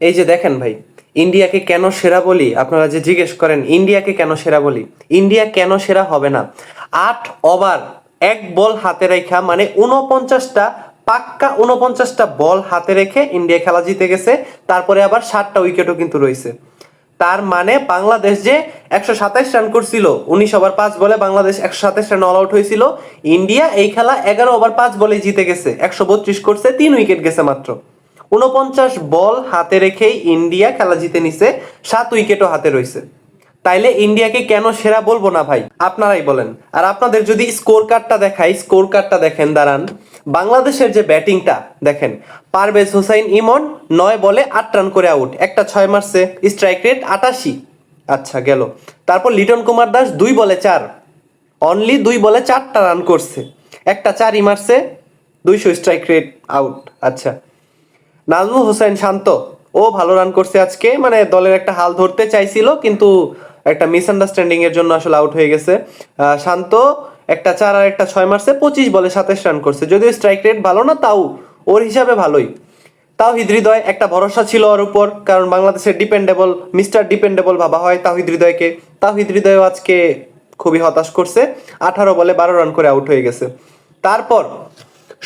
এই যে দেখেন ভাই, ইন্ডিয়াকে কেন সেরা বলি? আপনারা যে জিজ্ঞেস করেন, ইন্ডিয়াকে কেন সেরা বলি? ইন্ডিয়া কেন সেরা হবে না? আট ওভার, এক বল হাতে রেখা মানে উনপঞ্চাশটা পাক্কা উনপঞ্চাশটা বল হাতে রেখে ইন্ডিয়া খেলা জিতে গেছে, তারপরে আবার সাতটা উইকেটও কিন্তু রয়েছে। তার মানে বাংলাদেশ যে একশো সাতাইশ রান করছিল, উনিশ ওভার পাঁচ বলে বাংলাদেশ একশো সাতাইশ রান অল আউট হয়েছিল, ইন্ডিয়া এই খেলা এগারো ওভার পাঁচ বলে জিতে গেছে, একশো বত্রিশ করছে, তিন উইকেট গেছে মাত্র। উনপঞ্চাশ বল হাতে রেখেই ইন্ডিয়া খেলা জিতে নিছে, সাত উইকেটও হাতে রয়েছে তাইলে ইন্ডিয়াকে কেন সেরা বলব না ভাই? আপনারাই বলেন। আর আপনাদের যদি স্কোর কার্ডটা দেখাই স্কোর কার্ডটা দেখেন, দাঁড়ান। বাংলাদেশের যে ব্যাটিংটা, দেখেন। পারভেজ হোসাইন ইমন, নয় বলে আট রান করে আউট। একটা ছয় মারছে, স্ট্রাইক রেট আটাশি। আচ্ছা গেল। তারপর লিটন কুমার দাস দুই বলে চার। অনলি দুই বলে চারটা রান করছে। একটা চারই মারছে, দুইশো স্ট্রাইক রেট আউট। আচ্ছা নাজমুল হোসেন শান্ত, ও ভালো রান করছে আজকে। মানে দলের একটা হাল ধরতে চাইছিল, কিন্তু একটা মিসআন্ডারস্ট্যান্ডিং এর জন্য আসলে আউট হয়ে গেছে। শান্ত একটা চার আর একটা ছয় মারছে, পঁচিশ বলে সাতাশ রান করছে। যদিও স্ট্রাইক রেট ভালো না, তাও ওর হিসাবে ভালোই। তাও হৃদয় একটা ভরসা ছিল ওর উপর, কারণ বাংলাদেশের ডিপেন্ডেবল মিস্টার ডিপেন্ডেবল ভাবা হয় তাওহিদ হৃদয়কে। তাওহিদ হৃদয়ও আজকে খুবই হতাশ করছে, আঠারো বলে বারো রান করে আউট হয়ে গেছে। তারপর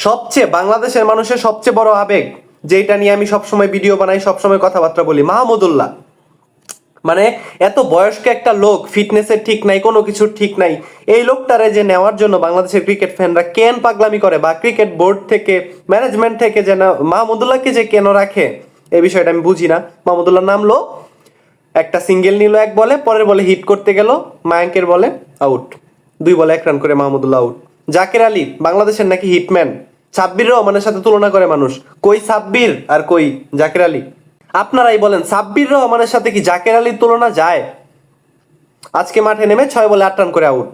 সবচেয়ে, বাংলাদেশের মানুষের সবচেয়ে বড় আবেগ যেটা নিয়ে আমি সবসময় ভিডিও বানাই, সবসময় কথাবার্তা বলি। মাহমুদুল্লাহ মানে এত বয়স্ক একটা লোক ফিটনেসের ঠিক নাই, কোনো কিছুর ঠিক নাই। এই লোকটারে যে নেওয়ার জন্য বাংলাদেশের ক্রিকেট ফ্যানরা কেন পাগলামি করে বা ক্রিকেট বোর্ড থেকে ম্যানেজমেন্ট থেকে যে না মাহমুদুল্লাহকে যে কেন রাখে এই বিষয়টা আমি বুঝি না। মাহমুদুল্লাহ নামলো একটা সিঙ্গেল নিল এক বলে, পরের বলে হিট করতে গেল, মায়াঙ্কের বলে আউট দুই বলে এক রান করে মাহমুদুল্লাহ আউট জাকের আলী, বাংলাদেশের নাকি হিটম্যান সাব্বির রহমানের সাথে তুলনা করে মানুষ। কই সাব্বির আর কই জাকের আলী? আপনারাই বলেন সাব্বির রহমানের সাথে কি জাকের আলীর তুলনা যায়? আজকে মাঠে নেমে ছয় বলে আট রান করে আউট।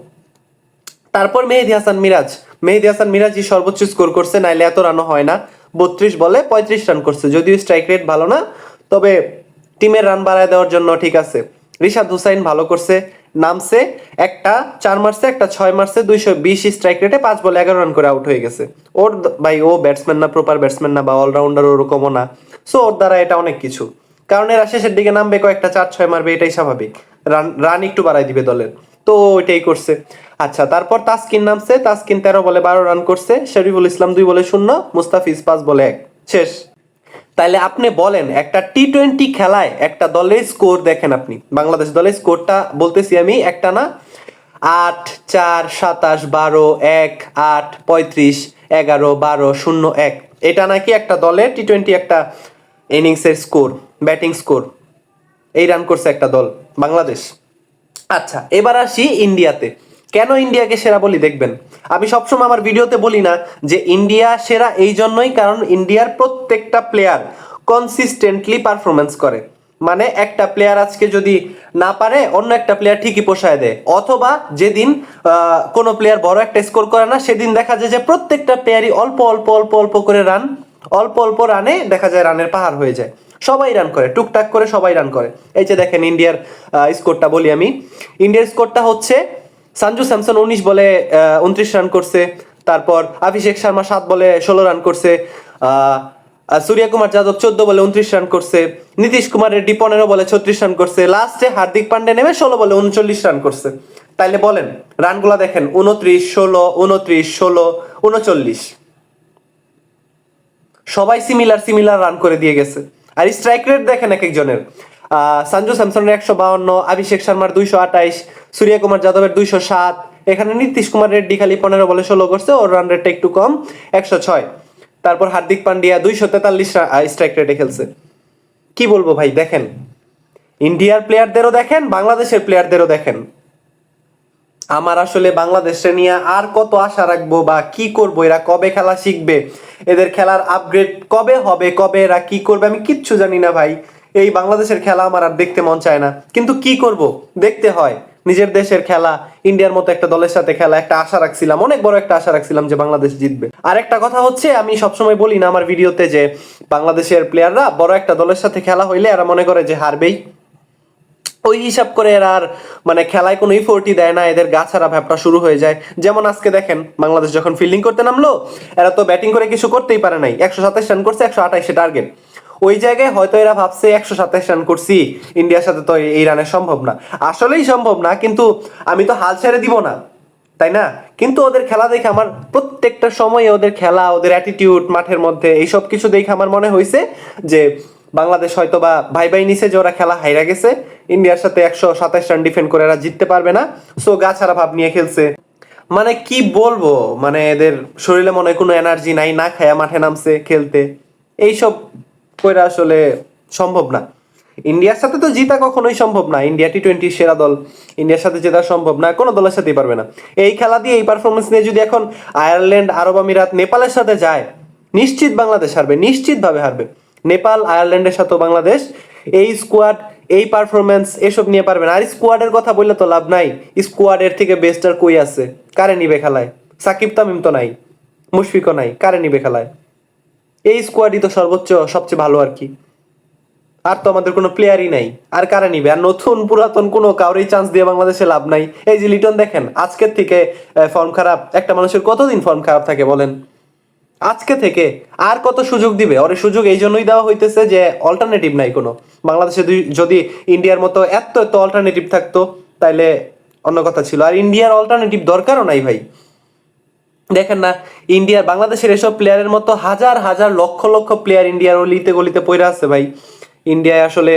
তারপর মেহেদি হাসান মিরাজ। মেহেদি হাসান মিরাজই সর্বোচ্চ স্কোর করছে, নাইলে এত রানও হয় না। বত্রিশ বলে পঁয়ত্রিশ রান করছে। যদিও স্ট্রাইক রেট ভালো না, তবে টিমের রান বাড়ায় দেওয়ার জন্য ঠিক আছে। রিশাদ হুসাইন ভালো করছে, নামছে একটা, চার মারছে, একটা ছয় মারছে, দুইশো বিশ স্ট্রাইক রেটে পাঁচ বলে এগারো রান করে আউট হয়ে গেছে। ওর ভাই, ও ব্যাটসম্যান না প্রপার ব্যাটসম্যান না বা অলরাউন্ডার ওরকমও না। সো ওর দ্বারা এটা অনেক কিছু। কারণ এরা শেষের দিকে নামবে, কয়েকটা চার, ছয় মারবে, এটাই স্বাভাবিক। রান রান একটু বাড়াই দিবে দলের। তো, ওইটাই করছে। আচ্ছা তারপর তাসকিন নামছে, তাসকিন তেরো বলে বারো রান করছে, শরীফুল ইসলাম দুই বলে শূন্য, মুস্তাফিজ পাঁচ বলে এক। শেষ। তাইলে আপনি বলেন, একটা টি টোয়েন্টি খেলায় একটা দলের স্কোর দেখেন আপনি। বাংলাদেশ দলের স্কোরটা বলতেছি আমি একটা না? আট, চার, সাতাশ, বারো, এক, আট, পঁয়ত্রিশ, এগারো, বারো, শূন্য, এক। এটা নাকি একটা দলের টি টোয়েন্টি একটা ইনিংসের স্কোর ব্যাটিং স্কোর এই রান করছে একটা দল, বাংলাদেশ। আচ্ছা এবার আসি ইন্ডিয়াতে কেন ইন্ডিয়াকে সেরা বলি দেখবেন? আমি সবসময় আমার ভিডিওতে বলি না যে ইন্ডিয়া সেরা এই জন্যই কারণ ইন্ডিয়ার প্রত্যেকটা প্লেয়ার কনসিস্টেন্টলি পারফরমেন্স করে। মানে একটা প্লেয়ার আজকে যদি না পারে, অন্য একটা প্লেয়ার ঠিকই পোষায় দেয়। অথবা যেদিন কোনো প্লেয়ার বড় একটা স্কোর করে না, সেদিন দেখা যায় যে প্রত্যেকটা প্লেয়ারই অল্প অল্প অল্প অল্প করে রান অল্প অল্প রানে দেখা যায় রানের পাহাড় হয়ে যায়। সবাই রান করে, টুকটাক করে সবাই রান করে। এই যে দেখেন ইন্ডিয়ার স্কোরটা বলি আমি। ইন্ডিয়ার স্কোরটা হচ্ছে সঞ্জু স্যামসন উনিশ বলে উনত্রিশ রান করছে। তারপর অভিষেক শর্মা সাত বলে, ষোলো রান করছে। আর কুমার যাদব চোদ্দ বলে, উনত্রিশ রান করছে। নীতিশ কুমার রেড্ডি পনেরো বলে, ছত্রিশ রান করছে। লাস্টে হার্দিক পান্ডে নেমে ষোলো বলে, উনচল্লিশ রান করছে। তাইলে বলেন রানগুলা দেখেন, উনত্রিশ, ষোলো উনত্রিশ, ষোলো, উনচল্লিশ। সবাই সিমিলার সিমিলার রান করে দিয়ে গেছে। আর স্ট্রাইক রেট দেখেন এক একজনের। সঞ্জু স্যামসনের একশো বাউন্ন, অভিষেক শর্মার দুইশো আঠাইশ সূর্য কুমার যাদবের দুইশো সাত, এখানে নীতিশ কুমার রেড্ডি খালি পনেরো বলে ষোলো করছে, ওর রান রেটটা একটু কম, একশো ছয়। তারপর হার্দিক পান্ডিয়া দুইশো তেতাল্লিশ স্ট্রাইক রেটে খেলছে। কি বলব ভাই, দেখেন। ইন্ডিয়ার প্লেয়ারদেরও দেখেন, বাংলাদেশের প্লেয়ারদেরও দেখেন। আমার আসলে বাংলাদেশে নিয়ে আর কত আশা রাখব বা কি করব, এরা কবে খেলা শিখবে, এদের খেলার আপগ্রেড কবে হবে, কবে এরা কি করবে, আমি কিচ্ছু জানি না ভাই। এই বাংলাদেশের খেলা আমার আর দেখতে মন চায় না। কিন্তু কি করব? দেখতে হয়। নিজের দেশের খেলা, ইন্ডিয়ার মতো একটা দলের সাথে খেলা, একটা আশা রাখছিলাম, অনেক বড় একটা আশা রাখছিলাম যে বাংলাদেশ জিতবে। আর একটা কথা হচ্ছে, আমি সবসময় বলি না আমার ভিডিওতে যে বাংলাদেশের প্লেয়াররা বড় একটা দলের সাথে খেলা হইলে এরা মনে করে যে হারবেই। ওই হিসাব করে এরা আর মানে খেলায় কোনো ইফোর্টই দেয় না, এদের গা ছাড়া ভ্যাপটা শুরু হয়ে যায়। যেমন আজকে দেখেন, বাংলাদেশ যখন ফিল্ডিং করতে নামলো, এরা তো ব্যাটিং করে কিছু করতেই পারে নাই। একশো সাতাশ রান করছে, একশো আঠাইশে টার্গেট ওই জায়গায় হয়তো এরা ভাবছে একশো সাতাশ রান করছি। ইন্ডিয়ার সাথে তো এই রানে সম্ভব না। আসলেই সম্ভব না, কিন্তু আমি তো হাল ছেড়ে দিব না। তাই না? কিন্তু ওদের খেলা দেখে আমার প্রত্যেকটা সময়ে ওদের খেলা, ওদের অ্যাটিটিউড মাঠের মধ্যে এইসব কিছু দেখে আমার মনে হয়েছে যে বাংলাদেশ হয়তো বা ভাই ভাই নিচে যে ওরা খেলা হাইরা গেছে, ইন্ডিয়ার সাথে একশো সাতাশ রান ডিফেন্ড করে এরা জিততে পারবে না। সো গা ছাড়া ভাব নিয়ে খেলছে। মানে কি বলব? মানে এদের শরীরে মনে হয় কোনো এনার্জি নাই, না খায়া মাঠে নামছে খেলতে। এইসব কইরা আসলে সম্ভব না। ইন্ডিয়ার সাথে তো জিতা কখনোই সম্ভব না। ইন্ডিয়া টি টোয়েন্টি সেরা দল, ইন্ডিয়ার সাথে জেতা সম্ভব না, কোনো দলের সাথেই পারবে না। এই খেলা দিয়ে, এই পারফরমেন্স নিয়ে যদি এখন আয়ারল্যান্ড, আরব আমিরাত নেপালের সাথে যায়, নিশ্চিত বাংলাদেশ হারবে, নিশ্চিতভাবে হারবে। নেপাল, আয়ারল্যান্ডের সাথেও বাংলাদেশ, এই স্কোয়াড এই পারফরমেন্স এসব নিয়ে পারবে না। আর স্কোয়াডের কথা বললে তো লাভ নাই। স্কোয়াডের থেকে বেস্টার কই আছে? কারে নিবে খেলায়? সাকিব তামিম তো নাই, মুশফিকও নাই, কারে নিবে খেলায়? এই স্কোয়াডই তো সর্বোচ্চ, সবচেয়ে ভালো আর কি। আর তো আমাদের কোনো প্লেয়ারই নাই। আর কারা নিবে? আর নতুন পুরাতন কোনো কাউরেই চান্স দিয়ে বাংলাদেশে লাভ নাই। এই যে লিটন দেখেন, আজকের থেকে ফর্ম খারাপ। একটা মানুষের কতদিন ফর্ম খারাপ থাকে বলেন? আজকে থেকে আর কত সুযোগ দিবে? ওর সুযোগ এই জন্যই দেওয়া হইতেছে যে অল্টারনেটিভ নাই কোনো। বাংলাদেশে যদি ইন্ডিয়ার মতো এত এত অল্টারনেটিভ থাকতো, তাইলে অন্য কথা ছিল। আর ইন্ডিয়ার অল্টারনেটিভ দরকারও নাই ভাই। দেখেন না ইন্ডিয়ার বাংলাদেশের এসব প্লেয়ারের মতো হাজার হাজার লক্ষ লক্ষ প্লেয়ার ইন্ডিয়ার অলিতে গলিতে পড়ে আছে ভাই। ইন্ডিয়ায় আসলে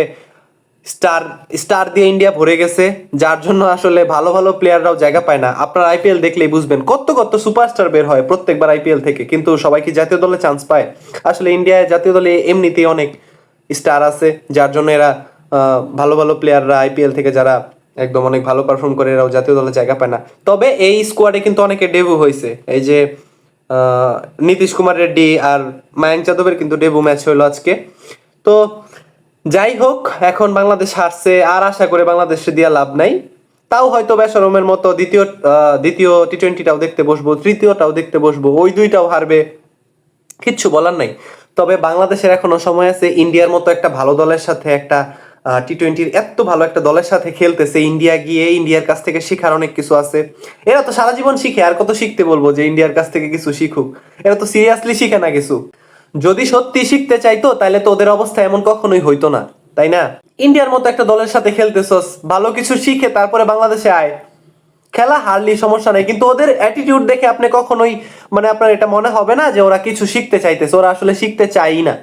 স্টার স্টার দিয়ে ইন্ডিয়া ভরে গেছে, যার জন্য আসলে ভালো ভালো প্লেয়াররাও জায়গা পায় না। আপনার আইপিএল দেখলেই বুঝবেন কত কত সুপারস্টার বের হয় প্রত্যেকবার আইপিএল থেকে, কিন্তু সবাই কি জাতীয় দলে চান্স পায়? আসলে ইন্ডিয়ায় জাতীয় দলে এমনিতেই অনেক স্টার আছে, যার জন্য এরা ভালো ভালো প্লেয়াররা আইপিএল থেকে যারা একদম অনেক ভালো পারফর্ম করে, এরাও জাতীয় দলে জায়গা পায় না। তবে এই স্কোয়াডে কিন্তু অনেকে ডেবু হয়েছে। এই যে নীতিশ কুমার রেড্ডি আর মায়াঙ্ক যাদবের কিন্তু ডেবু ম্যাচ হলো আজকে। তো যাই হোক, এখন বাংলাদেশ হারছে আর আশা করে বাংলাদেশে দিয়া লাভ নাই। তাও হয়তো বেসরমের মতো দ্বিতীয় দ্বিতীয় টি টোয়েন্টিটাও দেখতে বসবো, তৃতীয়টাও দেখতে বসবো, ওই দুইটাও হারবে, কিচ্ছু বলার নাই। তবে বাংলাদেশের এখনও সময় আছে, ইন্ডিয়ার মতো একটা ভালো দলের সাথে একটা টি টোয়েন্টির এত ভালো একটা দলের সাথে খেলতেছে, ইন্ডিয়া গিয়ে ইন্ডিয়ার কাছ থেকে শেখার অনেক কিছু আছে। এরা তো সারা জীবন শিখে, আর কত শিখতে বলব যে ইন্ডিয়ার কাছ থেকে কিছু শিখুক। এরা তো সিরিয়াসলি শিখে না কিছু। যদি সত্যি শিখতে চাইতো, তাহলে তো ওদের অবস্থা এমন কখনোই হইতো না, তাই না? ইন্ডিয়ার মতো একটা দলের সাথে খেলতেছস, ভালো কিছু শিখে তারপরে বাংলাদেশে আয়। খেলা হারলি সমস্যা নেই, কিন্তু ওদের অ্যাটিটিউড দেখে আপনি কখনোই মানে আপনার এটা মনে হবে না যে ওরা কিছু শিখতে চাইতেছে, ওরা আসলে শিখতে চাই না।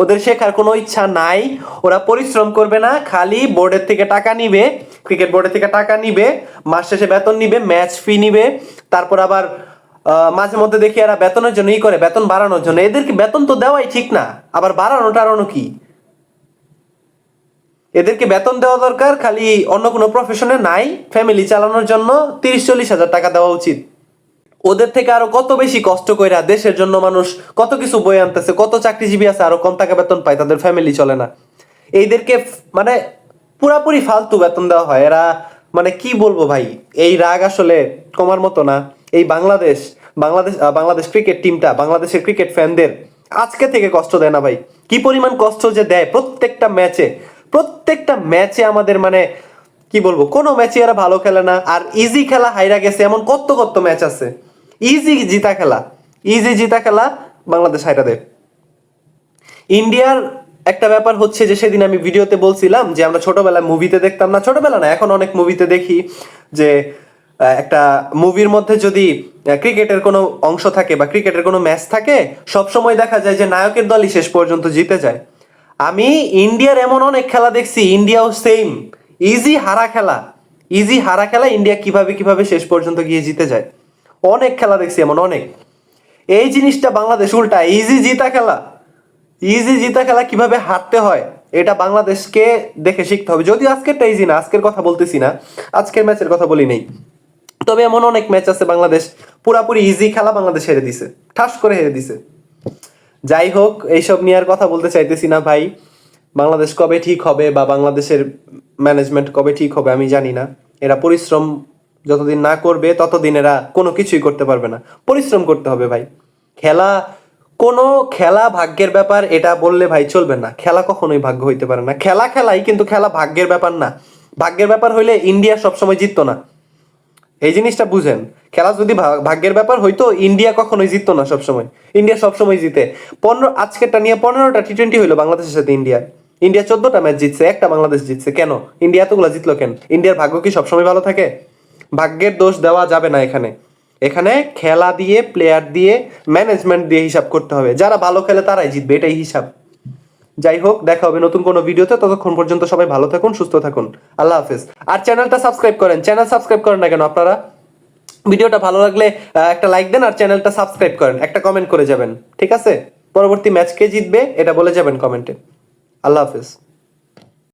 ওদের শেখার কোনো ইচ্ছা নাই। ওরা পরিশ্রম করবে না, খালি বোর্ডের থেকে টাকা নিবে, ক্রিকেট বোর্ডের থেকে টাকা নিবে, মাস শেষে বেতন নিবে, ম্যাচ ফি নিবে, তারপর আবার মাঝে মধ্যে দেখি এরা বেতনের জন্য ই করে, বেতন বাড়ানোর জন্য। এদেরকে বেতন তো দেওয়াই ঠিক না, আবার বাড়ানো টাড়ানো কি? এদেরকে বেতন দেওয়া দরকার, খালি অন্য কোনো প্রফেশনে নাই ফ্যামিলি চালানোর জন্য তিরিশ চল্লিশ হাজার টাকা দেওয়া উচিত। ওদের থেকে আরও কত বেশি কষ্ট কইরা দেশের জন্য মানুষ কত কিছু বই আনতেছে, কত চাকরিজীবী আছে, আরও কম টাকা বেতন পায়, তাদের ফ্যামিলি চলে না। এইদেরকে মানে পুরাপুরি ফালতু বেতন দেওয়া হয়। এরা মানে কি বলব ভাই, এই রাগ আসলে কমার মতো না। এই বাংলাদেশ বাংলাদেশ বাংলাদেশ ক্রিকেট টিমটা বাংলাদেশের ক্রিকেট ফ্যানদের আজকে থেকে কষ্ট দেয় না ভাই। কি পরিমাণ কষ্ট যে দেয় প্রত্যেকটা ম্যাচে প্রত্যেকটা ম্যাচে আমাদের মানে কি বলব, কোনো ম্যাচে এরা ভালো খেলে না। আর ইজি খেলা হাইরা গেছে, এমন কত কত ম্যাচ আছে। ইজি জিতা খেলা। ইজি জিতা খেলা বাংলাদেশ হাইরা ইন্ডিয়ার একটা ব্যাপার হচ্ছে যে সেদিন আমি ভিডিওতে বলছিলাম যে আমরা ছোটবেলায় মুভিতে দেখতাম না, ছোটবেলা না, এখন অনেক মুভিতে দেখি যে একটা মুভির মধ্যে যদি ক্রিকেটের কোনো অংশ থাকে বা ক্রিকেটের কোনো ম্যাচ থাকে সব সময় দেখা যায় যে নায়কের দলই শেষ পর্যন্ত জিতে যায়। আমি ইন্ডিয়ার এমন অনেক খেলা দেখছি, ইন্ডিয়াও সেম ইজি হারা খেলা। ইজি হারা খেলা, ইন্ডিয়া কীভাবে কীভাবে শেষ পর্যন্ত গিয়ে জিতে যায়। অনেক খেলা দেখছি এমন, অনেক। এই জিনিসটা বাংলাদেশ উল্টা ইজি জিতা খেলা। ইজি জিতা খেলা কীভাবে হারতে হয়, এটা বাংলাদেশকে দেখে শিখতে হবে। যদিও আজকেরটা ইজি না, আজকের কথা বলতেছি না, আজকের ম্যাচের কথা বলি নেই। তবে এমন অনেক ম্যাচ আছে বাংলাদেশ পুরাপুরি ইজি খেলা বাংলাদেশ হেরে দিছে, ঠাস করে হেরে দিছে। যাই হোক, এইসব নিয়ে আর কথা বলতে চাইতেছি না ভাই। বাংলাদেশ কবে ঠিক হবে বা বাংলাদেশের ম্যানেজমেন্ট কবে ঠিক হবে আমি জানি না। এরা পরিশ্রম যতদিন না করবে, ততদিন এরা কোনো কিছুই করতে পারবে না। পরিশ্রম করতে হবে ভাই। খেলা, কোনো খেলা ভাগ্যের ব্যাপার, এটা বললে ভাই চলবে না। খেলা কখনোই ভাগ্য হইতে পারে না। খেলা খেলাই, কিন্তু খেলা ভাগ্যের ব্যাপার না। ভাগ্যের ব্যাপার হইলে ইন্ডিয়া সবসময় জিততো না। এই জিনিসটা বুঝেন। খেলা যদি ভাগ্যের ব্যাপার হইতো, ইন্ডিয়া কখনোই জিততো না সবসময়। ইন্ডিয়া সবসময় জিতে। পনেরো আজকেরটা নিয়ে পনেরোটা টি টোয়েন্টি হইল বাংলাদেশের সাথে ইন্ডিয়া ইন্ডিয়া চোদ্দটা ম্যাচ জিতছে, একটা বাংলাদেশ জিতছে। কেন? ইন্ডিয়া এতগুলো জিতলো কেন? ইন্ডিয়ার ভাগ্য কি সবসময় ভালো থাকে? ভাগ্যের দোষ দেওয়া যাবে না এখানে। এখানে খেলা দিয়ে প্লেয়ার দিয়ে ম্যানেজমেন্ট দিয়ে হিসাব করতে হবে। যারা ভালো খেলে তারাই জিতবে, এটাই হিসাব। যাই হোক, দেখা হবে নতুন কোনো ভিডিওতে। ততক্ষণ পর্যন্ত সবাই ভালো থাকুন, সুস্থ থাকুন। আল্লাহ হাফেজ। আর চ্যানেলটা সাবস্ক্রাইব করেন। চ্যানেল সাবস্ক্রাইব করেন না কেন আপনারা? ভিডিওটা ভালো লাগলে একটা লাইক দেন আর চ্যানেলটা সাবস্ক্রাইব করেন। একটা কমেন্ট করে যাবেন। ঠিক আছে? পরবর্তী ম্যাচ কে জিতবে, এটা বলে যাবেন কমেন্টে আল্লাহ হাফেজ।